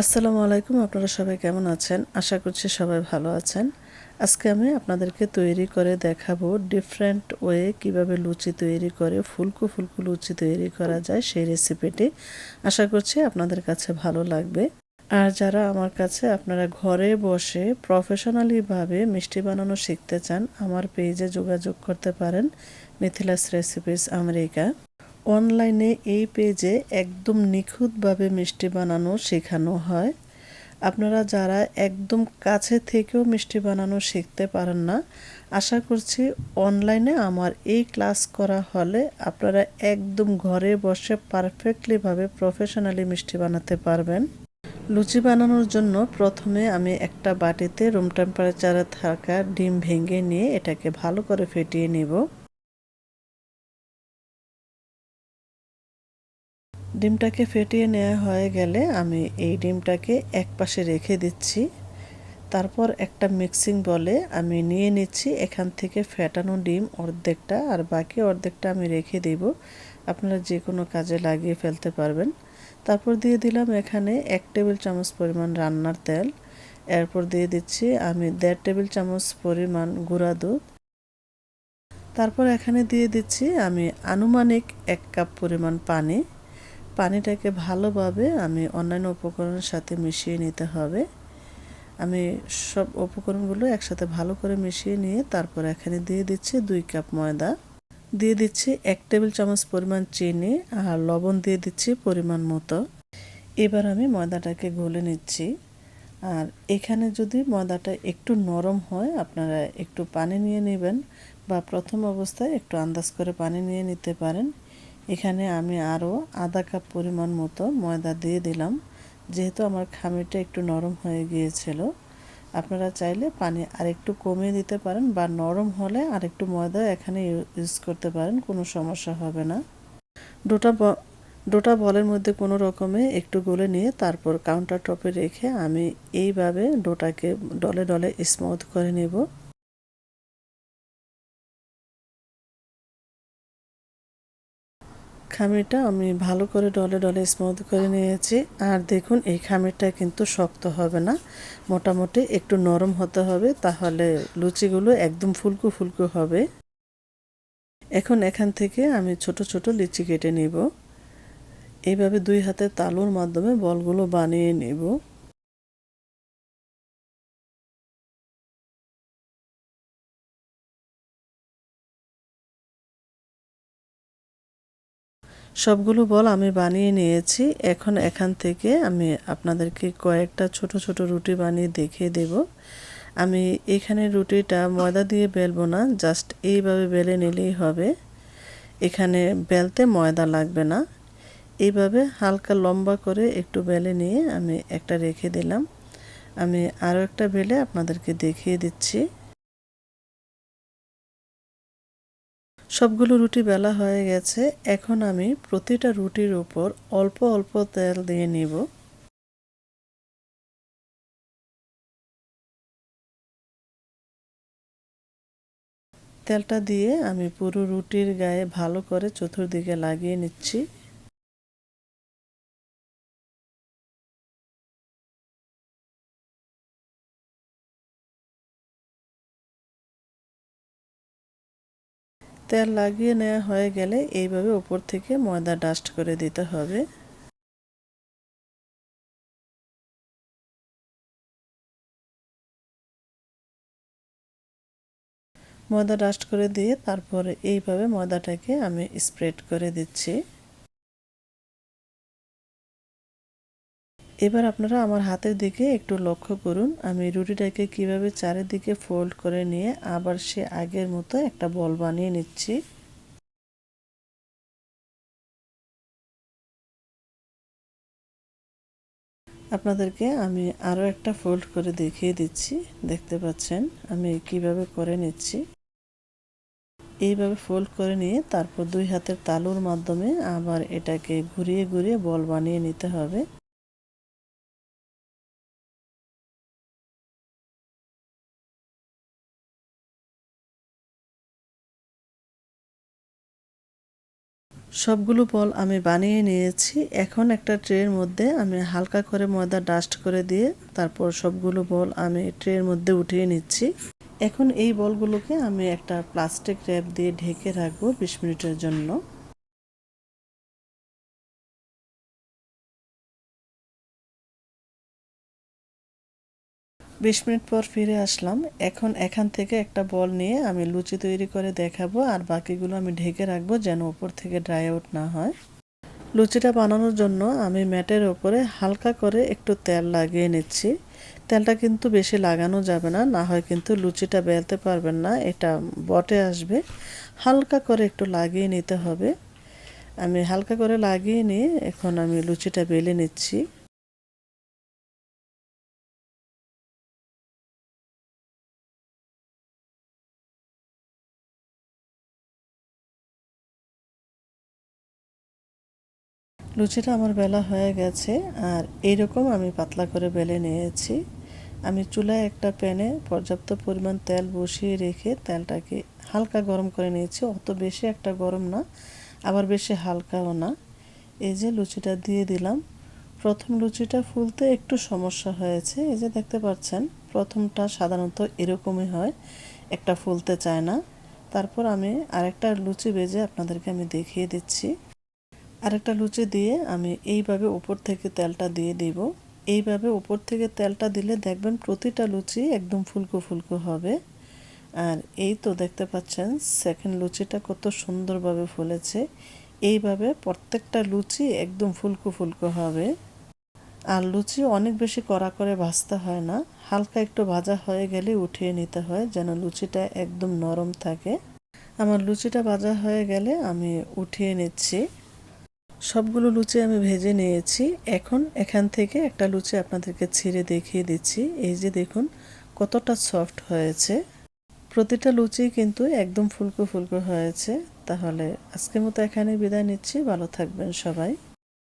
আসসালামু আলাইকুম, আপনারা সবাই কেমন আছেন? আশা করছি সবাই ভালো আছেন। আজকে আমি আপনাদেরকে তৈরি করে দেখাবো ডিফারেন্ট ওয়ে কীভাবে লুচি তৈরি করে, ফুলকো ফুলকো লুচি তৈরি করা যায় সেই রেসিপিটি আশা করছি আপনাদের কাছে ভালো লাগবে। আর যারা আমার কাছে আপনারা ঘরে বসে প্রফেশনালিভাবে মিষ্টি বানানো শিখতে চান, আমার পেজে যোগাযোগ করতে পারেন মিথিলাস রেসিপিস আমেরিকা। অনলাইনে এই পেজে একদম নিখুঁতভাবে মিষ্টি বানানো শেখানো হয়। আপনারা যারা একদম কাছে থেকেও মিষ্টি বানানো শিখতে পারেন না, আশা করছি অনলাইনে আমার এই ক্লাস করা হলে আপনারা একদম ঘরে বসে পারফেক্টলিভাবে প্রফেশনালি মিষ্টি বানাতে পারবেন। লুচি বানানোর জন্য প্রথমে আমি একটা বাটিতে রুম টেম্পারেচারে থাকা ডিম ভেঙে নিয়ে এটাকে ভালো করে ফেটিয়ে নেব। ডিমটাকে ফেটিয়ে নেওয়া হয়ে গেলে আমি এই ডিমটাকে এক পাশে রেখে দিচ্ছি। তারপর একটা মিক্সিং বলে আমি নিয়ে নিচ্ছি। এখান থেকে ফেটানো ডিম অর্ধেকটা আর বাকি অর্ধেকটা আমি রেখে দেব। আপনারা যে কোনো কাজে লাগিয়ে ফেলতে পারবেন। তারপর দিয়ে দিলাম এখানে এক টেবিল চামচ পরিমাণ রান্নার তেল। এরপর দিয়ে দিচ্ছি আমি দেড় টেবিল চামচ পরিমাণ গুঁড়া দুধ। তারপর এখানে দিয়ে দিচ্ছি আমি আনুমানিক এক কাপ পরিমাণ পানি। পানিটাকে ভালোভাবে আমি অন্যান্য উপকরণের সাথে মিশিয়ে নিতে হবে। আমি সব উপকরণগুলো একসাথে ভালো করে মিশিয়ে নিয়ে তারপর এখানে দিয়ে দিচ্ছি দুই কাপ ময়দা। দিয়ে দিচ্ছি এক টেবিল চামচ পরিমাণ চিনি আর লবণ দিয়ে দিচ্ছি পরিমাণ মতো। এবার আমি ময়দাটাকে গলে নিচ্ছি। আর এখানে যদি ময়দাটা একটু নরম হয়, আপনারা একটু পানি নিয়ে নেবেন বা প্রথম অবস্থায় একটু আন্দাজ করে পানি নিয়ে নিতে পারেন। এখানে আমি আরও আধা কাপ পরিমাণ মতো ময়দা দিয়ে দিলাম। যেহেতু আমার খামিরটা একটু নরম হয়ে গিয়েছিল, আপনারা চাইলে পানি আরেকটু কমিয়ে দিতে পারেন বা নরম হলে আরেকটু ময়দা এখানে ইউজ করতে পারেন, কোনো সমস্যা হবে না। ডোটা ডোটা বলের মধ্যে কোনো রকমে একটু গলে নিয়ে তারপর কাউন্টার টপে রেখে আমি এইভাবে ডোটাকে ডলে ডলে স্মুথ করে নেব। খামিরটা আমি ভালো করে ডলে ডলে স্মুথ করে নিয়েছি। আর দেখুন, এই খামিরটা কিন্তু শক্ত হবে না। মোটামুটি একটু নরম হতে হবে, তাহলে লুচিগুলো একদম ফুলকু ফুলকু হবে। এখন এখান থেকে আমি ছোট ছোট লিচি কেটে নিব। এইভাবে দুই হাতে তালুর মাধ্যমে বলগুলো বানিয়ে নেব। সবগুলো বল আমি বানিয়ে নিয়েছি। এখন এখান থেকে আমি আপনাদেরকে কয়েকটা ছোট ছোট রুটি বানিয়ে দেখিয়ে দেব। আমি এখানে রুটিটা ময়দা দিয়ে বেলবো না, জাস্ট এইভাবে বেলে নিলেই হবে। এখানে বেলতে ময়দা লাগবে না। এইভাবে হালকা লম্বা করে একটু বেলে নিয়ে আমি একটা রেখে দিলাম। আমি আরও একটা বেলে আপনাদেরকে দেখিয়ে দিচ্ছি। সবগুলো রুটি বেলা হয়ে গেছে, এখন আমি প্রতিটা রুটির উপর অল্প অল্প তেল দিয়ে নিব। তেলটা দিয়ে আমি পুরো রুটির গায়ে ভালো করে চতুর্দিকে লাগিয়ে নিচ্ছি। তেল লাগিয়ে নেওয়া হয়ে গেলে এইভাবে উপর থেকে ময়দা ডাস্ট করে দিতে হবে। ময়দা ডাস্ট করে দিয়ে তারপরে এইভাবে ময়দাটাকে আমি স্প্রেড করে দিচ্ছি। এবার আপনারা আমার হাতের দিকে একটু লক্ষ্য করুন। আমি রুটিটাকে কীভাবে চারিদিকে ফোল্ড করে নিয়ে আবার সে আগের মতো একটা বল বানিয়ে নিচ্ছি। আপনাদেরকে আমি আরও একটা ফোল্ড করে দেখিয়ে দিচ্ছি। দেখতে পাচ্ছেন, আমি কীভাবে করে নিচ্ছি। এইভাবে ফোল্ড করে নিয়ে তারপর দুই হাতের তালুর মাধ্যমে আবার এটাকে ঘুরিয়ে ঘুরিয়ে বল বানিয়ে নিতে হবে। সবগুলো বল আমি বানিয়ে নিয়েছি। এখন একটা ট্রের মধ্যে আমি হালকা করে ময়দা ডাস্ট করে দিয়ে তারপর সবগুলো বল আমি ট্রের মধ্যে উঠিয়ে নিচ্ছি। এখন এই বলগুলোকে আমি একটা প্লাস্টিক র্যাপ দিয়ে ঢেকে রাখব বিশ মিনিটের জন্য। বিশ মিনিট পর ফিরে আসলাম। এখন এখান থেকে একটা বল নিয়ে আমি লুচি তৈরি করে দেখাবো আর বাকিগুলো আমি ঢেকে রাখব যেন উপর থেকে ড্রাই আউট না হয়। লুচিটা বানানোর জন্য আমি ম্যাটের ওপরে হালকা করে একটু তেল লাগিয়ে নিচ্ছি। তেলটা কিন্তু বেশি লাগানো যাবে না না হয় কিন্তু লুচিটা বেলতে পারবেন না, এটা বটে আসবে। হালকা করে একটু লাগিয়ে নিতে হবে। আমি হালকা করে লাগিয়ে নিয়ে এখন আমি লুচিটা বেলে নিচ্ছি। লুচিটা আমার বেলা হয়ে গেছে, আর এইরকম আমি পাতলা করে বেলে নিয়েছি। আমি চুলায় একটা প্যানে পর্যাপ্ত পরিমাণ তেল বসিয়ে রেখে তেলটাকে হালকা গরম করে নিয়েছি। অত বেশি একটা গরম না, আবার বেশি হালকাও না। এই যে লুচিটা দিয়ে দিলাম। প্রথম লুচিটা ফুলতে একটু সমস্যা হয়েছে। এই যে দেখতে পাচ্ছেন, প্রথমটা সাধারণত এরকমই হয়, একটা ফুলতে চায় না। তারপর আমি আরেকটা লুচি বেজে আপনাদেরকে আমি দেখিয়ে দিচ্ছি। আরেকটা লুচি দিয়ে আমি এইভাবে উপর থেকে তেলটা দিয়ে দিব। এইভাবে উপর থেকে তেলটা দিলে দেখবেন প্রতিটা লুচি একদম ফুলকো ফুলকো হবে। আর এই তো দেখতে পাচ্ছেন সেকেন্ড লুচিটা কত সুন্দরভাবে ফুলেছে। এইভাবে প্রত্যেকটা লুচি একদম ফুলকো ফুলকো হবে। আর লুচি অনেক বেশি কড়া করে ভাজতে হয় না, হালকা একটু ভাজা হয়ে গেলে উঠিয়ে নিতে হয় যেন লুচিটা একদম নরম থাকে। আমার লুচিটা ভাজা হয়ে গেলে আমি উঠিয়ে নিচ্ছি। সবগুলো লুচি আমি ভেজে নিয়েছি। এখন এখান থেকে একটা লুচি আপনাদেরকে ছিঁড়ে দেখিয়ে দিচ্ছি। এই যে দেখুন, কতটা সফট হয়েছে। প্রতিটা লুচি কিন্তু একদম ফুলকো ফুলকো হয়েছে। তাহলে আজকের মতো এখানে বিদায় নিচ্ছি। ভালো থাকবেন সবাই।